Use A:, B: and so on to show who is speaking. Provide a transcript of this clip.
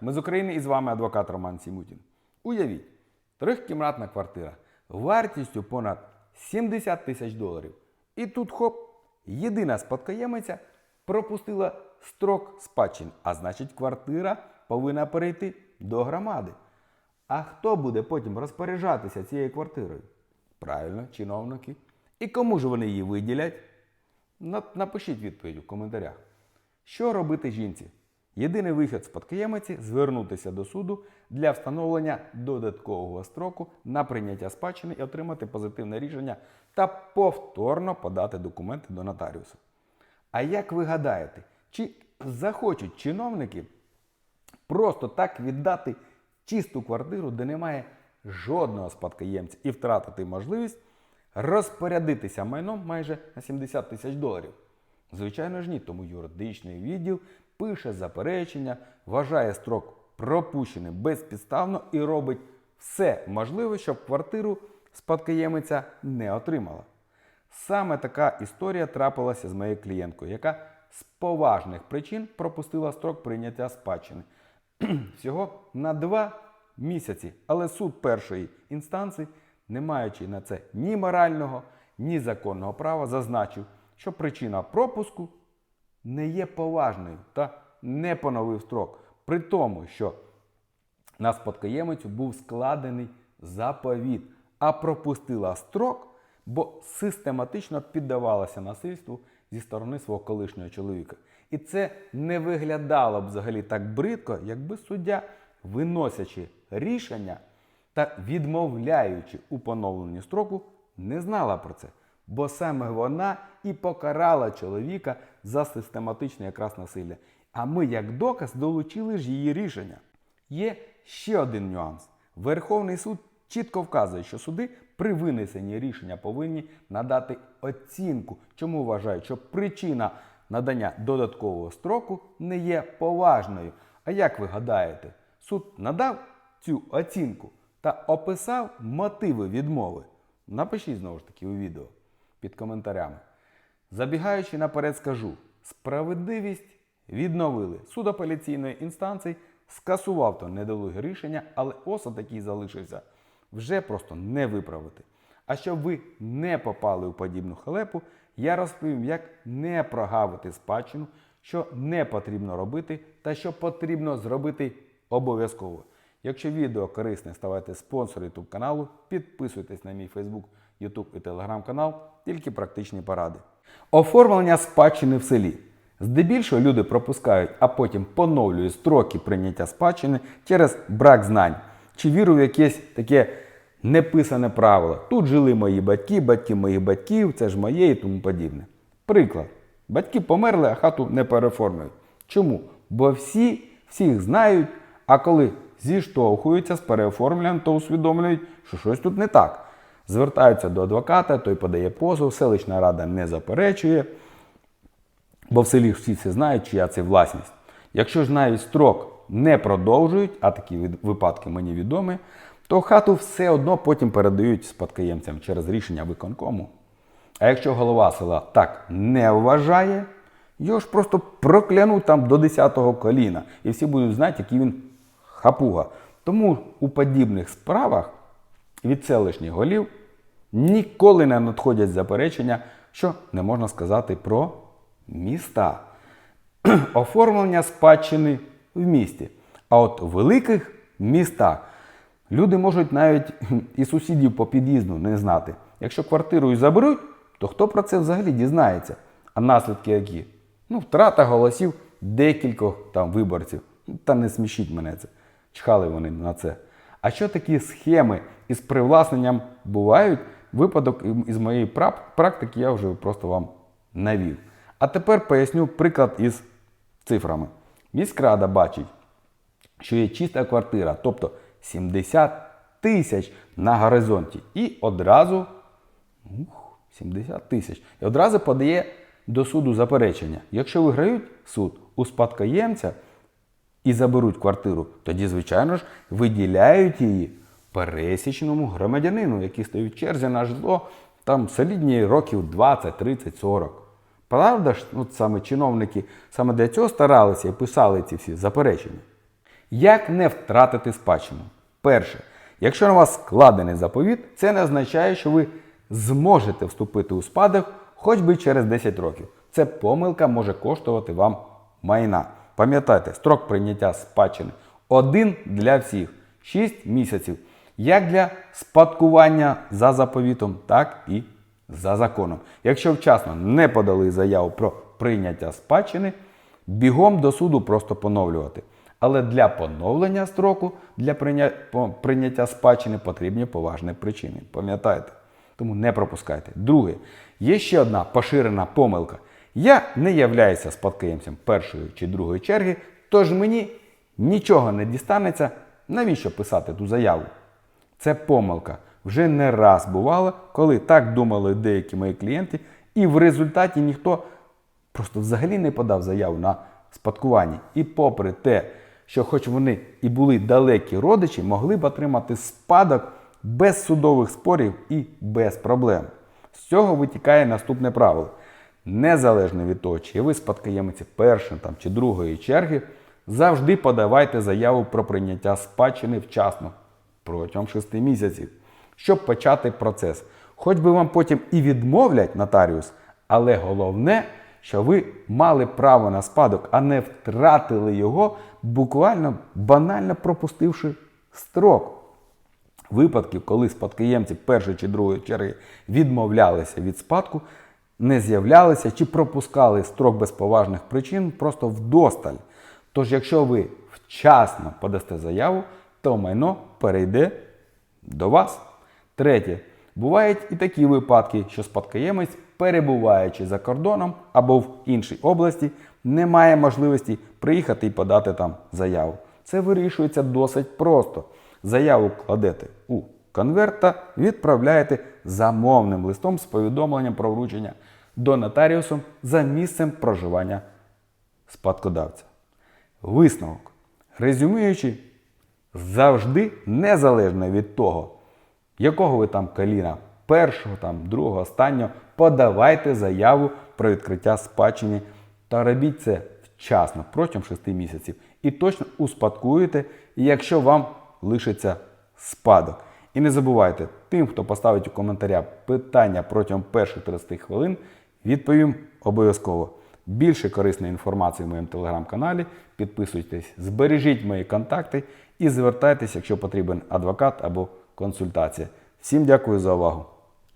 A: Ми з України і з вами адвокат Роман Сімутін. Уявіть, трьохкімнатна квартира вартістю понад 70 тисяч доларів. І тут хоп, єдина спадкоємиця пропустила строк спадщини, а значить квартира повинна перейти до громади. А хто буде потім розпоряджатися цією квартирою? Правильно, чиновники. І кому ж вони її виділять? Напишіть відповідь у коментарях. Що робити жінці? Єдиний вихід спадкоємиці звернутися до суду для встановлення додаткового строку на прийняття спадщини і отримати позитивне рішення та повторно подати документи до нотаріуса. А як ви гадаєте, чи захочуть чиновники просто так віддати чисту квартиру, де немає жодного спадкоємця, і втратити можливість розпорядитися майном майже на 70 тисяч доларів? Звичайно ж ні, тому юридичний відділ пише заперечення, вважає строк пропущеним безпідставно і робить все можливе, щоб квартиру спадкоємиця не отримала. Саме така історія трапилася з моєю клієнткою, яка з поважних причин пропустила строк прийняття спадщини всього на два місяці. Але суд першої інстанції, не маючи на це ні морального, ні законного права, зазначив, що причина пропуску не є поважною та не поновив строк. При тому, що на спадкоємицю був складений заповіт, а пропустила строк, бо систематично піддавалася насильству зі сторони свого колишнього чоловіка. І це не виглядало б взагалі так бридко, якби суддя, виносячи рішення та відмовляючи у поновленні строку, не знала про це. Бо саме вона і покарала чоловіка за систематичне якраз насилля. А ми, як доказ, долучили ж її рішення. Є ще один нюанс. Верховний суд чітко вказує, що суди при винесенні рішення повинні надати оцінку, чому вважають, що причина надання додаткового строку не є поважною. А як ви гадаєте, суд надав цю оцінку та описав мотиви відмови? Напишіть знову ж таки у відео під коментарями. Забігаючи наперед, скажу: справедливість відновили. Суд апеляційної інстанції скасував то недолуге рішення, але осад, який залишився, вже просто не виправити. А щоб ви не попали у подібну халепу, я розповім, як не прогавити спадщину, що не потрібно робити та що потрібно зробити обов'язково. Якщо відео корисне, ставайте спонсором YouTube каналу, підписуйтесь на мій Facebook, YouTube і Telegram канал, тільки практичні поради. Оформлення спадщини в селі. Здебільшого люди пропускають, а потім поновлюють строки прийняття спадщини через брак знань чи віру в якесь таке неписане правило. Тут жили мої батьки, батьки моїх батьків, це ж моє і тому подібне. Приклад. Батьки померли, а хату не переформують. Чому? Бо всі всіх знають, а коли зіштовхуються з переоформленням, то усвідомлюють, що щось тут не так. Звертаються до адвоката, той подає позов, селищна рада не заперечує, бо в селі всі це знають, чия це власність. Якщо ж навіть строк не продовжують, а такі випадки мені відомі, то хату все одно потім передають спадкоємцям через рішення виконкому. А якщо голова села так не вважає, його ж просто проклянуть там до 10-го коліна, і всі будуть знати, який він хапуга. Тому у подібних справах від селищних голів ніколи не надходять заперечення, що не можна сказати про міста. Оформлення спадщини в місті. А от у великих містах люди можуть навіть і сусідів по під'їзду не знати. Якщо квартиру і заберуть, то хто про це взагалі дізнається? А наслідки які? Ну, втрата голосів декількох там виборців. Ну, Та не смішіть мене це. Чхали вони на це. А що такі схеми із привласненням бувають? Випадок із моєї практики я вже просто вам навів. А тепер поясню приклад із цифрами. Міськрада бачить, що є чиста квартира, тобто 70 тисяч на горизонті. І одразу ух, 70 тисяч. І одразу подає до суду заперечення. Якщо виграють суд у спадкоємця і заберуть квартиру, тоді, звичайно ж, виділяють її пересічному громадянину, який стоїть в черзі на житло там солідні років 20, 30, 40. Правда ж, ну, саме чиновники саме для цього старалися і писали ці всі заперечення. Як не втратити спадщину? Перше, якщо на вас складений заповіт, це не означає, що ви зможете вступити у спадок хоч би через 10 років. Це помилка може коштувати вам майна. Пам'ятайте, строк прийняття спадщини один для всіх 6 місяців. Як для спадкування за заповітом, так і за законом. Якщо вчасно не подали заяву про прийняття спадщини, бігом до суду просто поновлювати. Але для поновлення строку для прийняття спадщини потрібні поважні причини. Пам'ятайте? Тому не пропускайте. Друге, є ще одна поширена помилка. Я не являюся спадкоємцем першої чи другої черги, тож мені нічого не дістанеться. Навіщо писати ту заяву? Це помилка. Вже не раз бувало, коли так думали деякі мої клієнти, і в результаті ніхто просто взагалі не подав заяву на спадкування. І попри те, що хоч вони і були далекі родичі, могли б отримати спадок без судових спорів і без проблем. З цього витікає наступне правило. Незалежно від того, чи ви спадкоємець першої там, чи другої черги, завжди подавайте заяву про прийняття спадщини вчасно протягом 6 місяців, щоб почати процес. Хоч би вам потім і відмовлять нотаріус, але головне, що ви мали право на спадок, а не втратили його, буквально банально пропустивши строк. Випадків, коли спадкоємці першої чи другої черги відмовлялися від спадку, не з'являлися чи пропускали строк без поважних причин просто вдосталь. Тож, якщо ви вчасно подасте заяву, то майно перейде до вас. Третє. Бувають і такі випадки, що спадкоємець, перебуваючи за кордоном або в іншій області, не має можливості приїхати і подати там заяву. Це вирішується досить просто. Заяву кладете у конверт та відправляєте замовним листом з повідомленням про вручення до нотаріусу за місцем проживання спадкодавця. Висновок. Резюмуючи, завжди незалежно від того, якого ви там коліна, першого, там, другого, останнього, подавайте заяву про відкриття спадщини та робіть це вчасно, протягом 6 місяців. І точно успадкуєте, якщо вам лишиться спадок. І не забувайте, тим, хто поставить у коментарях питання протягом перших 30 хвилин, відповім обов'язково. Більше корисної інформації в моєму телеграм-каналі. Підписуйтесь, збережіть мої контакти і звертайтеся, якщо потрібен адвокат або консультація. Всім дякую за увагу!